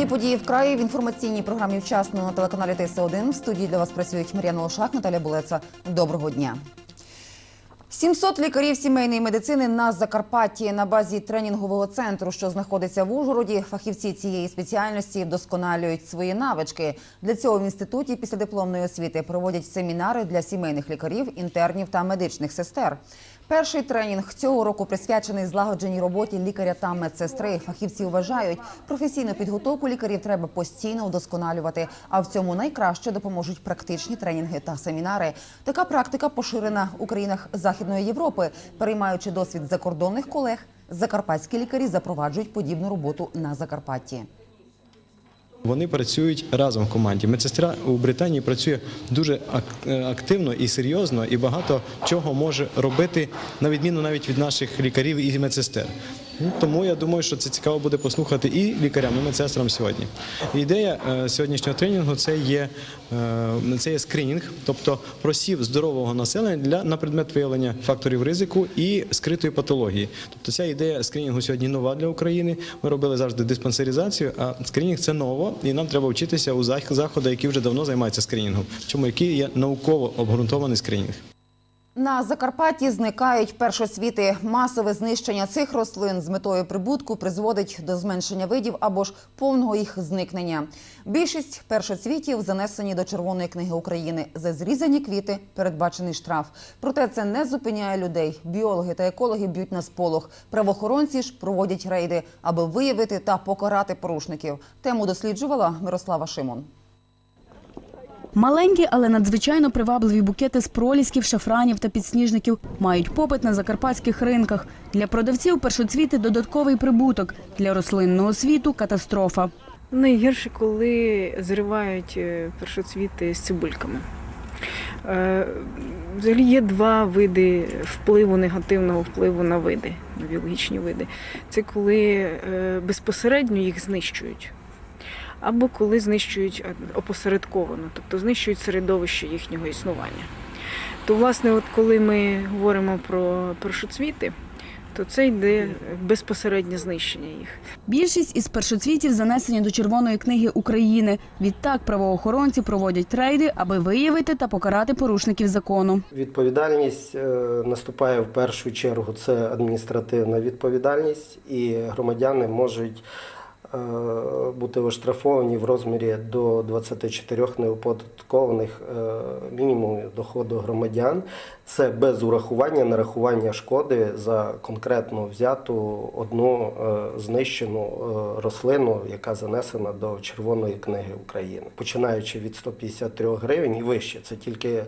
Головні події в краї в інформаційній програмі вчасно на телеканалі ТС1. В студії для вас працюють Мар'яна Лошак, Наталя Булеца. Доброго дня. 700 лікарів сімейної медицини на Закарпатті на базі тренінгового центру, що знаходиться в Ужгороді. Фахівці цієї спеціальності вдосконалюють свої навички. Для цього в інституті післядипломної освіти проводять семінари для сімейних лікарів, інтернів та медичних сестер. Перший тренінг цього року присвячений злагодженій роботі лікаря та медсестри. Фахівці вважають, професійну підготовку лікарів треба постійно вдосконалювати. А в цьому найкраще допоможуть практичні тренінги та семінари. Така практика поширена у країнах Західної Європи. Переймаючи досвід закордонних колег, закарпатські лікарі запроваджують подібну роботу на Закарпатті. Вони працюють разом в команді. Медсестра у Британії працює дуже е, активно і серйозно, і багато чого може робити на відміну навіть від наших лікарів і медсестер. Тому я думаю, що це цікаво буде послухати і лікарям, і медсестрам сьогодні. Ідея е, сьогоднішнього тренінгу це є, е, це є скринінг, тобто просів здорового населення для на предмет виявлення факторів ризику і скритої патології. Тобто ця ідея скринінгу сьогодні нова для України. Ми робили завжди диспансеризацію, а скринінг це ново, і нам треба вчитися у зах- заходах, які вже давно займаються скринінгом. Чому який є науково обґрунтований скринінг. На Закарпатті зникають першосвіти. Масове знищення цих рослин з метою прибутку призводить до зменшення видів або ж повного їх зникнення. Більшість першоцвітів занесені до Червоної книги України. За зрізані квіти передбачений штраф. Проте це не зупиняє людей. Біологи та екологи б'ють на сполох. Правоохоронці ж проводять рейди, аби виявити та покарати порушників. Тему досліджувала Мирослава Шимон. Маленькі, але надзвичайно привабливі букети з пролісків, шафранів та підсніжників мають попит на закарпатських ринках. Для продавців першоцвіти додатковий прибуток, для рослинного світу катастрофа. Найгірше, коли зривають е, першоцвіти з цибульками. Е, Взагалі є два види впливу, негативного впливу на види, на біологічні види. Це коли е, безпосередньо їх знищують, або коли знищують е, опосередковано, тобто знищують середовище їхнього існування. То, власне, от коли ми говоримо про першоцвіти, то це йде безпосереднє знищення їх. Більшість із першоцвітів занесені до Червоної книги України. Відтак правоохоронці проводять рейди, аби виявити та покарати порушників закону. Відповідальність е, наступає в першу чергу. Це адміністративна відповідальність, і громадяни можуть бути оштрафовані в розмірі до 24 неоподаткованих е, мінімумів доходу громадян. Це без урахування нарахування шкоди за конкретно взяту одну е, знищену е, рослину, яка занесена до Червоної книги України, починаючи від 153 гривень і вище. Це тільки е,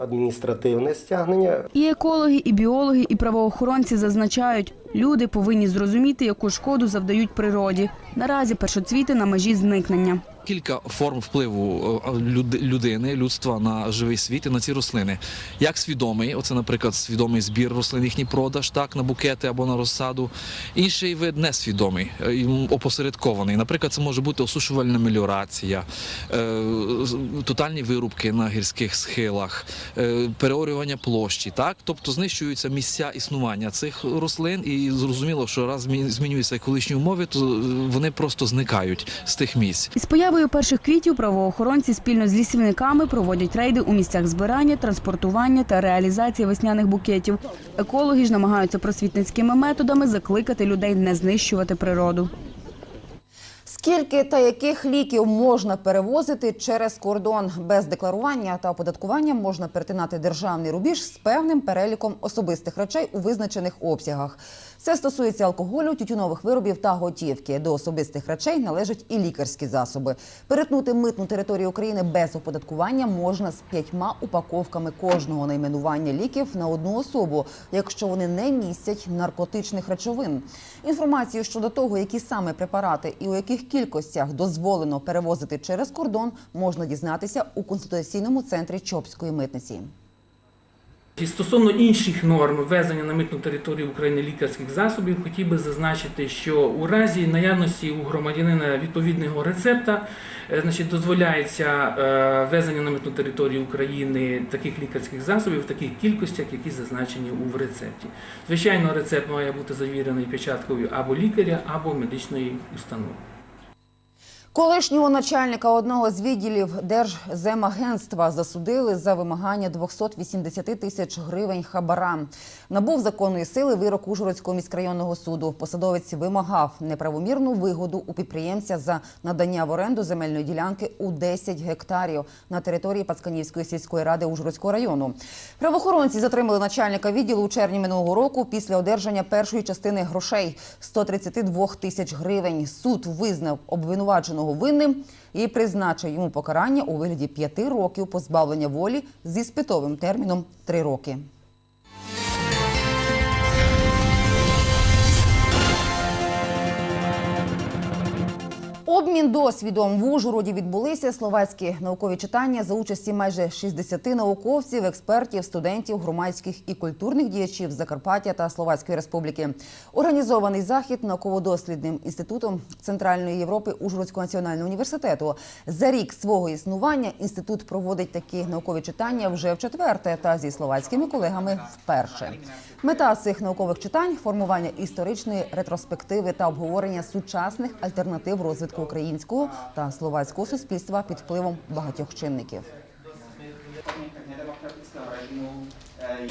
адміністративне стягнення. І екологи, і біологи, і правоохоронці зазначають, люди повинні зрозуміти, яку шкоду завдають природі. Наразі першоцвіти на межі зникнення. Кілька форм впливу е, людини, людства на живий світ і на ці рослини. Як свідомий, оце, наприклад, свідомий збір рослин, їхній продаж, так, на букети або на розсаду. Інший вид несвідомий, е, опосередкований. Наприклад, це може бути осушувальна меліорація, е, тотальні вирубки на гірських схилах, переорювання площі. Так? Тобто знищуються місця існування цих рослин, і зрозуміло, що раз змінюються екологічні умови, то вони просто зникають з тих місць. Із появою перших квітів правоохоронці спільно з лісівниками проводять рейди у місцях збирання, транспортування та реалізації весняних букетів. Екологи ж намагаються просвітницькими методами закликати людей не знищувати природу. Скільки та яких ліків можна перевозити через кордон без декларування та оподаткування можна перетинати державний рубіж з певним переліком особистих речей у визначених обсягах. Це стосується алкоголю, тютюнових виробів та готівки. До особистих речей належать і лікарські засоби. Перетнути митну територію України без оподаткування можна з п'ятьма упаковками кожного найменування ліків на одну особу, якщо вони не містять наркотичних речовин. Інформацію щодо того, які саме препарати і у яких кількостях дозволено перевозити через кордон, можна дізнатися у консультаційному центрі Чопської митниці. І стосовно інших норм ввезення на митну територію України лікарських засобів, хотів би зазначити, що у разі наявності у громадянина відповідного рецепта, е, значить, дозволяється е, ввезення на митну територію України таких лікарських засобів в таких кількостях, які зазначені у рецепті. Звичайно, рецепт має бути завірений печаткою або лікаря, або медичної установи. Колишнього начальника одного з відділів Держземагентства засудили за вимагання 280 тисяч гривень хабара. Набув законної сили вирок Ужгородського міськрайонного суду. Посадовець вимагав неправомірну вигоду у підприємця за надання в оренду земельної ділянки у 10 гектарів на території Пацканівської сільської ради Ужгородського району. Правоохоронці затримали начальника відділу у червні минулого року після одержання першої частини грошей 132 тисяч гривень. Суд визнав обвинуваченого винним і призначив йому покарання у вигляді п'яти років позбавлення волі зі спитовим терміном три роки. Обмін досвідом в Ужгороді відбулися словацькі наукові читання за участі майже 60 науковців, експертів, студентів, громадських і культурних діячів Закарпаття та Словацької Республіки. Організований захід науково-дослідним інститутом Центральної Європи Ужгородського національного університету. За рік свого існування інститут проводить такі наукові читання вже в четверте та зі словацькими колегами вперше. Мета цих наукових читань формування історичної ретроспективи та обговорення сучасних альтернатив розвитку українського та словацького суспільства під впливом багатьох чинників.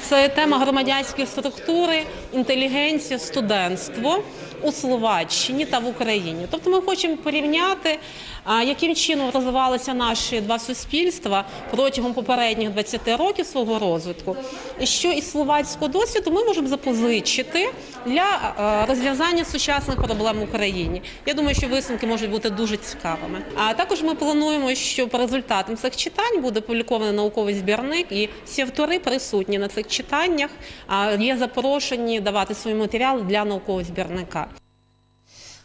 Це тема громадянської структури, інтелігенція, студентство у Словаччині та в Україні. Тобто ми хочемо порівняти, яким чином розвивалися наші два суспільства протягом попередніх 20 років свого розвитку, що із словацького досвіду ми можемо запозичити для розв'язання сучасних проблем в Україні. Я думаю, що висновки можуть бути дуже цікавими. А також ми плануємо, що по результатам цих читань буде опублікований науковий збірник, і всі автори присутні на цих читаннях, є запрошені давати свої матеріали для наукового збірника.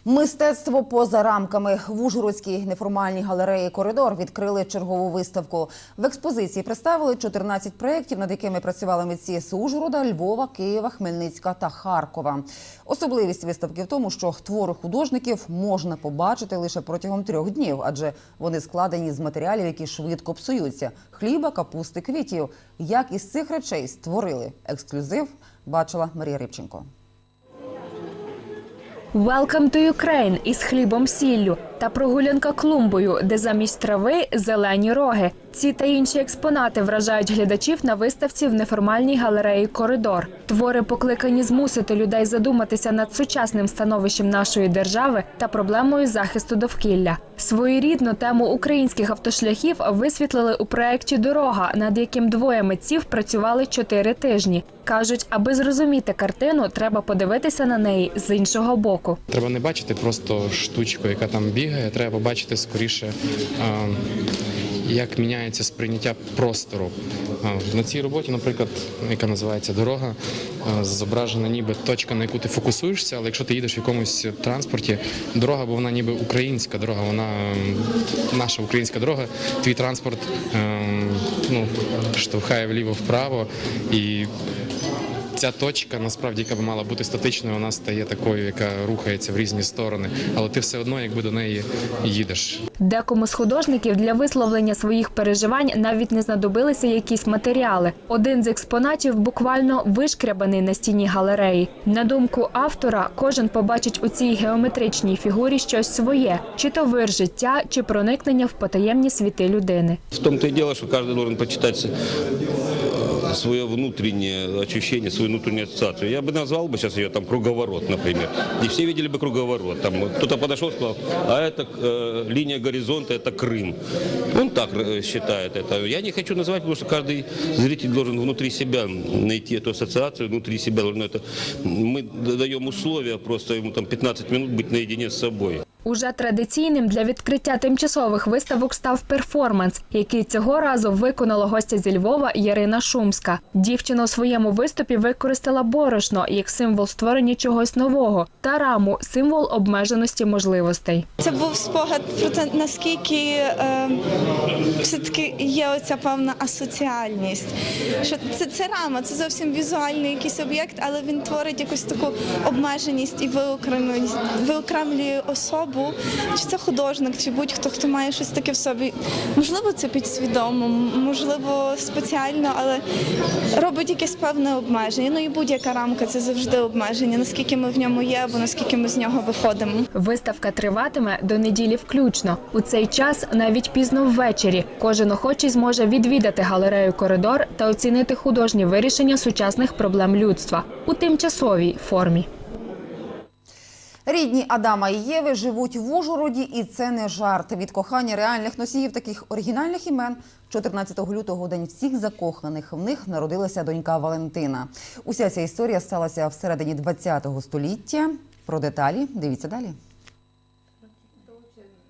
Мистецтво поза рамками в Ужгородській неформальній галереї Коридор відкрили чергову виставку. В експозиції представили 14 проєктів, над якими працювали митці з Ужгорода, Львова, Києва, Хмельницька та Харкова. Особливість виставки в тому, що твори художників можна побачити лише протягом трьох днів, адже вони складені з матеріалів, які швидко псуються: хліба, капусти, квітів. Як із цих речей створили ексклюзив, бачила Марія Рибченко. Welcome to Ukraine із хлібом сіллю та прогулянка клумбою, де замість трави зелені роги. Ці та інші експонати вражають глядачів на виставці в неформальній галереї Коридор. Твори покликані змусити людей задуматися над сучасним становищем нашої держави та проблемою захисту довкілля. Своєрідну тему українських автошляхів висвітлили у проєкті Дорога, над яким двоє митців працювали чотири тижні. кажуть, аби зрозуміти картину, треба подивитися на неї з іншого боку. Треба не бачити просто штучку, яка там бігає. Треба побачити скоріше, а, як міняється сприйняття простору. На цій роботі, наприклад, яка називається дорога, зображена ніби точка, на яку ти фокусуєшся, але якщо ти їдеш в якомусь транспорті, дорога, бо вона ніби українська дорога, вона наша українська дорога, твій транспорт ем, ну, штовхає вліво-вправо і ця точка, насправді, яка б мала бути статичною, вона стає такою, яка рухається в різні сторони. Але ти все одно, якби до неї їдеш. Декому з художників для висловлення своїх переживань навіть не знадобилися якісь матеріали. Один з експонатів буквально вишкрябаний на стіні галереї. На думку автора, кожен побачить у цій геометричній фігурі щось своє, чи то вир життя, чи проникнення в потаємні світи людини. В том-то и дело, что каждый должен почитать э, свое внутреннее ощущение, свою внутреннюю ассоциацию. Я бы назвал бы сейчас ее там круговорот, например. И все видели бы круговорот. Там кто-то подошел и сказал, а это э, линия горизонта, это Крым. Он так э, считает это. Я не хочу называть, потому что каждый зритель должен внутри себя найти эту ассоциацию, внутри себя должен это. Мы даем условия просто ему там 15 минут быть наедине с собой. Уже традиційним для відкриття тимчасових виставок став перформанс, який цього разу виконала гостя зі Львова Ярина Шумська. Дівчина у своєму виступі використала борошно як символ створення чогось нового та раму символ обмеженості можливостей. Це був спогад про те, наскільки е, все-таки є оця певна асоціальність. Що це, це рама, це зовсім візуальний якийсь об'єкт, але він творить якусь таку обмеженість і виокремлює, виокремлює особу хворобу, чи це художник, чи будь-хто, хто має щось таке в собі. Можливо, це підсвідомо, можливо, спеціально, але робить якесь певне обмеження. Ну і будь-яка рамка це завжди обмеження, наскільки ми в ньому є, або наскільки ми з нього виходимо. Виставка триватиме до неділі включно. У цей час, навіть пізно ввечері, кожен охочий зможе відвідати галерею коридор та оцінити художні вирішення сучасних проблем людства у тимчасовій формі. Рідні Адама і Єви живуть в Ужгороді, і це не жарт. Від кохання реальних носіїв таких оригінальних імен 14 лютого, день всіх закоханих, в них народилася донька Валентина. Уся ця історія сталася всередині 20-го століття. Про деталі дивіться далі.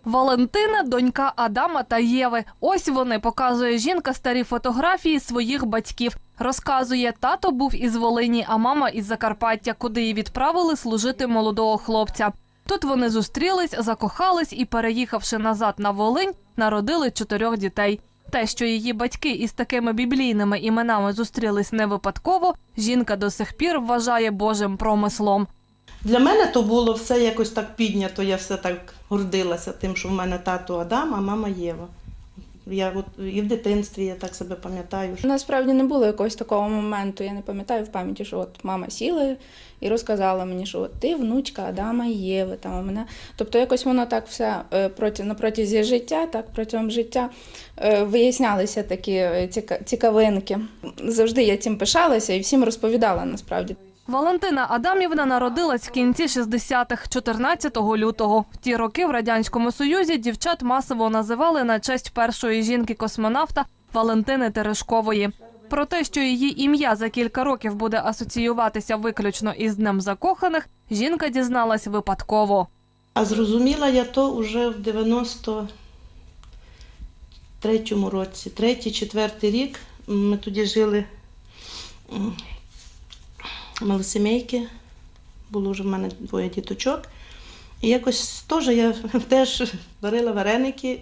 Валентина, донька Адама та Єви. Ось вони показує жінка старі фотографії своїх батьків. Розказує, тато був із Волині, а мама із Закарпаття, куди її відправили служити молодого хлопця. Тут вони зустрілись, закохались і, переїхавши назад на Волинь, народили чотирьох дітей. Те, що її батьки із такими біблійними іменами зустрілись не випадково, жінка до сих пір вважає Божим промислом. Для мене то було все якось так піднято, я все так гордилася тим, що в мене тато Адам, а мама Єва. Я от і в дитинстві я так себе пам'ятаю. Насправді не було якогось такого моменту. Я не пам'ятаю в пам'яті, що от мама сіла і розказала мені, що от ти внучка Адама і Єви. Там у мене. Тобто якось воно так все е, проти на протязі життя, так протягом життя е, вияснялися такі е, цікавинки. Завжди я цим пишалася і всім розповідала насправді. Валентина Адамівна народилась в кінці 60-х, 14 лютого. В ті роки в радянському союзі дівчат масово називали на честь першої жінки-космонавта Валентини Терешкової. Про те, що її ім'я за кілька років буде асоціюватися виключно із днем закоханих, жінка дізналась випадково. А зрозуміла я то вже в 93-му році, третій, четвертий рік. Ми тоді жили малосімейки, було вже в мене двоє діточок. І якось теж я теж варила вареники,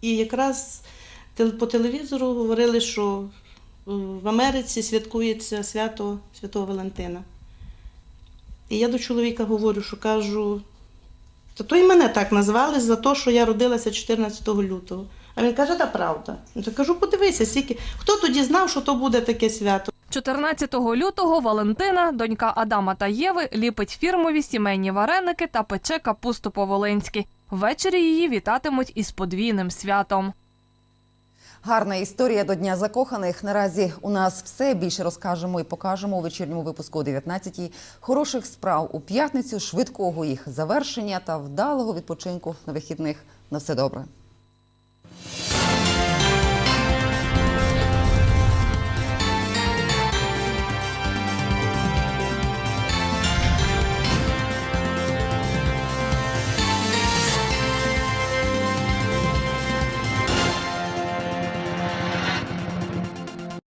і якраз по телевізору говорили, що в Америці святкується свято Святого Валентина. І я до чоловіка говорю, що кажу, та то і мене так назвали за те, що я родилася 14 лютого. А він каже, та правда. Я кажу, подивися, скільки. Хто тоді знав, що то буде таке свято? 14 лютого Валентина, донька Адама та Єви, ліпить фірмові сімейні вареники та пече капусту по-волинськи. Ввечері її вітатимуть із подвійним святом. Гарна історія до Дня закоханих. Наразі у нас все більше розкажемо і покажемо у вечірньому випуску о 19-й. Хороших справ у п'ятницю, швидкого їх завершення та вдалого відпочинку на вихідних. На все добре.